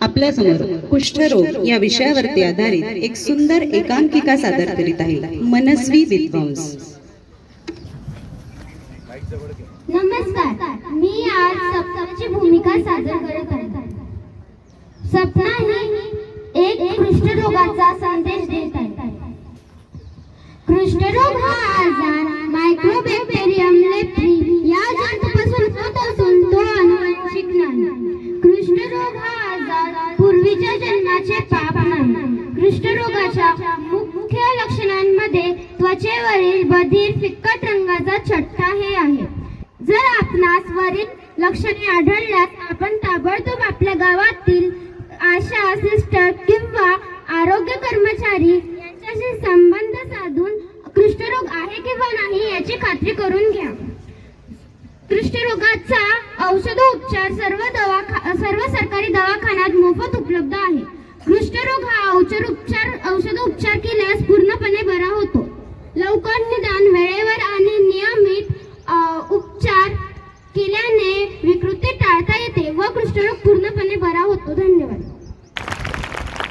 आपल्यासमोर कुष्ठरोग या विषयावरती आधारित एक सुंदर एकांकिका सादर करीत आहे मनस्वी विद्वांस. नमस्कार. मी आज सप्तमची भूमिका सादर करत आहे. सपना ही एक कुष्ठरोगाचा संदेश देत आहे. कुष्ठरोग हा पूर्वीच्या जन्माचे पाप नाही कृष्ठरोगाच्या मुख्य लक्षणांमध्ये त्वचेवरील बधीर फिक्कट रंगाचा छट्टा हे आहे. जर आपणास वरील लक्षणे आढळल्यास आपण ताबडतोब आपल्या गावातील आशा सिस्टर किंवा आरोग्य कर्मचारी यांच्याशी संबंध साधून कृष्ठरोग आहे किंवा नाही याची खात्री करून घ्या. कृष्ठरोगाचा औषधोपचार सर्व सर्व सरकारी दवाखान्यात मोफत उपलब्ध आहे. कृष्ठरोग हा औषध उपचार